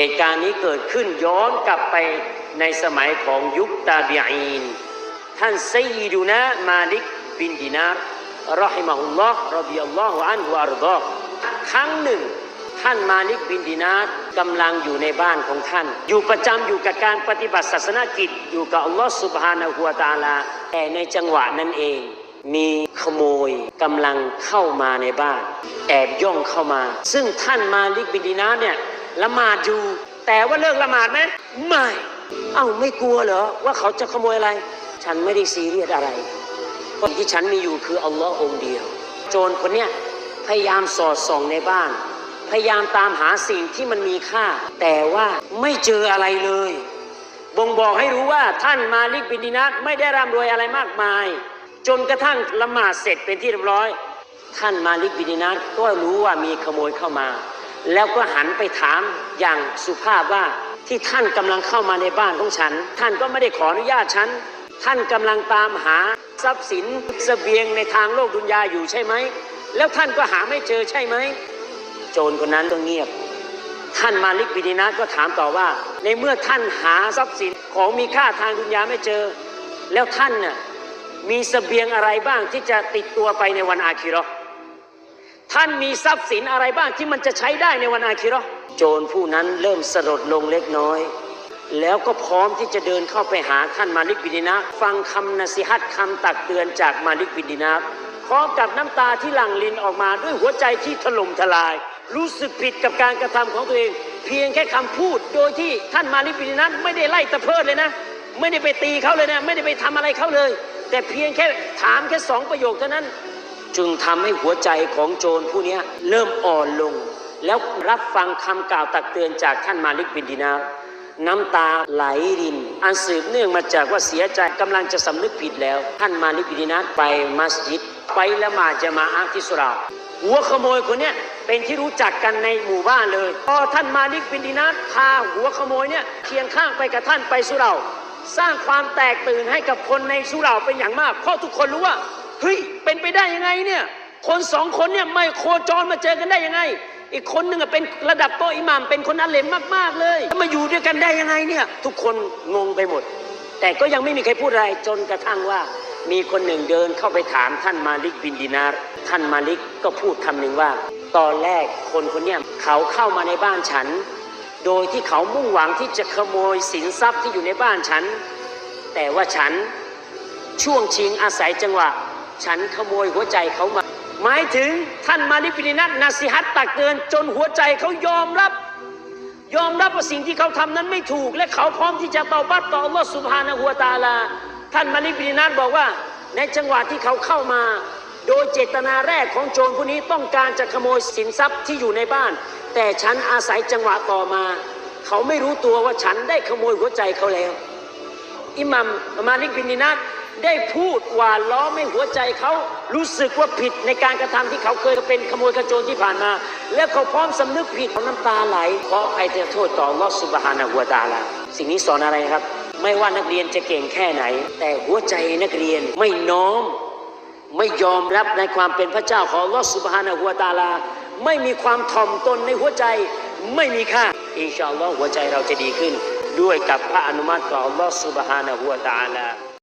เหตุการณ์นี้เกิดขึ้นย้อนกลับไปในสมัยของยุคตาบีอีน ท่านไซยิดูนะมาลิกบินดินาร์รอฮิมะฮุลลอฮ์รบิยัลลอฮุอันฮุอัรฎอฮ์ครั้งหนึ่ง ท่านมาลิกบินดินาร์กำลังอยู่ในบ้านของท่าน อยู่ประจำอยู่กับการปฏิบัติศาสนกิจ อยู่กับอัลลอฮ์สุบฮานะฮูวะตาลา แต่ในจังหวะนั้นเอง มีขโมยกำลังเข้ามาในบ้าน แอบย่องเข้ามา ซึ่งท่านมาลิกบินดินาร์เนี่ย ละหมาดอยู่ แต่ว่าเลิกละหมาดไหมไม่ เอ้าไม่กลัวเหรอว่าเขาจะขโมยอะไร ฉันไม่ได้ซีเรียสอะไรเพราะที่ฉันมีอยู่คืออัลลอฮ์องเดียว โจรคนเนี้ยพยายามสอดส่องในบ้าน พยายามตามหาสิ่งที่มันมีค่า แต่ว่าไม่เจออะไรเลย บ่งบอกให้รู้ว่าท่านมาลิกบินดินัทไม่ได้ร่ำรวยอะไรมากมาย จนกระทั่งละหมาดเสร็จเป็นที่เรียบร้อย ท่านมาลิกบินดินัทก็รู้ว่ามีขโมยเข้ามา แล้วก็หันไปถามอย่างสุภาพว่าที่ท่านกำลังเข้ามาในบ้านของฉัน ท่านก็ไม่ได้ขออนุญาตฉัน ท่านกำลังตามหาทรัพย์สินเสบียงในทางโลกดุนยาอยู่ใช่ไหม แล้วท่านก็หาไม่เจอใช่ไหม โจรคนนั้นก็เงียบ ท่านมาลิกบิดินาก็ถามต่อว่า ในเมื่อท่านหาทรัพย์สินของมีค่าทางดุนยาไม่เจอ แล้วท่านน่ะมีเสบียงอะไรบ้างที่จะติดตัวไปในวันอาคิราะห์ ท่านมีทรัพย์สินอะไรบ้างที่มันจะใช้ได้ในวันอาคิราะห์โจรผู้นั้นเริ่มสลดลงเล็กน้อย แล้วก็พร้อมที่จะเดินเข้าไปหาท่านมาลิกบิดินาฟังคำนสิฮัตคำตักเตือนจากมาลิกบิดินาพร้อมกับน้ำตาที่หลั่งลินออกมาด้วยหัวใจที่ถล่มทลาย รู้สึกผิดกับการกระทำของตัวเอง เพียงแค่คำพูดโดยที่ท่านมาลิกบิดินาไม่ได้ไล่ตะเพิดเลยนะ ไม่ได้ไปตีเขาเลยนะ ไม่ได้ไปทำอะไรเขาเลย แต่เพียงแค่ถามแค่สองประโยคเท่านั้น จึงทำให้หัวใจของโจรผู้นี้เริ่มอ่อนลง แล้วรับฟังคำกล่าวตักเตือนจากท่านมาลิกบินดินาน้ำตาไหลริน อันสืบเนื่องมาจากว่าเสียใจกำลังจะสำนึกผิดแล้ว ท่านมาลิกบินดินาไปมัสยิด ไปละหมาดจะมาอาที่สุราหัวขโมยคนนี้เป็นที่รู้จักกันในหมู่บ้านเลย พอท่านมาลิกบินดินาพาหัวขโมยเนี่ยเคียงข้างไปกับท่านไปสุราสร้างความแตกตื่นให้กับคนในสุราเป็นอย่างมาก เพราะทุกคนรู้ว่า เฮ้ยเป็นไปได้ยังไงเนี่ยคนสองคนเนี่ยไม่โคจรมาเจอกันได้ยังไง อีกคนหนึ่งอะเป็นระดับโตอิหมามเป็นคนอัลเลมมากๆเลยมาอยู่ด้วยกันได้ยังไงเนี่ยทุกคนงงไปหมด แต่ก็ยังไม่มีใครพูดอะไรจนกระทั่งว่า มีคนหนึ่งเดินเข้าไปถามท่านมาลิกบินดินาร์ท่านมาลิกก็พูดคำหนึ่งว่า ตอนแรกคนคนเนี้ยเขาเข้ามาในบ้านฉัน โดยที่เขามุ่งหวังที่จะขโมยสินทรัพย์ที่อยู่ในบ้านฉัน แต่ว่าฉันช่วงชิงอาศัยจังหวะ ฉันขโมยหัวใจเขามา หมายถึงท่านมาลิฟินินัทนาซิฮัตตักเตือนจนหัวใจเขายอมรับ ยอมรับว่าสิ่งที่เขาทำนั้นไม่ถูก และเขาพร้อมที่จะตอบัตต่ออัลลอฮ์สุบฮานะฮูวตาลา ท่านมาลิฟินินัทบอกว่า ในจังหวะที่เขาเข้ามา โดยเจตนาแรกของโจรผู้นี้ต้องการจะขโมยสินทรัพย์ที่อยู่ในบ้าน แต่ฉันอาศัยจังหวะต่อมา เขาไม่รู้ตัวว่าฉันได้ขโมยหัวใจเขาแล้วอิหมัมมาลิกบินดินัท ได้พูดหวานล้อมให้หัวใจเขารู้สึกว่าผิดในการกระทำที่เขาเคยเป็นขโมยขโจรที่ผ่านมา และเขาพร้อมสำนึกผิดของน้ำตาไหลเพราะไอเดียโทษต่อลอสุบฮานะฮัวตาลาสิ่งนี้สอนอะไรครับ ไม่ว่านักเรียนจะเก่งแค่ไหน แต่หัวใจนักเรียนไม่น้อม ไม่ยอมรับในความเป็นพระเจ้าของลอสุบฮานะฮัวตาลา ไม่มีความถ่อมตนในหัวใจไม่มีค่าอินชาอัลลอฮ์หัวใจเราจะดีขึ้น ด้วยกับพระอนุมัติของลอสุบฮานะฮัวตาลา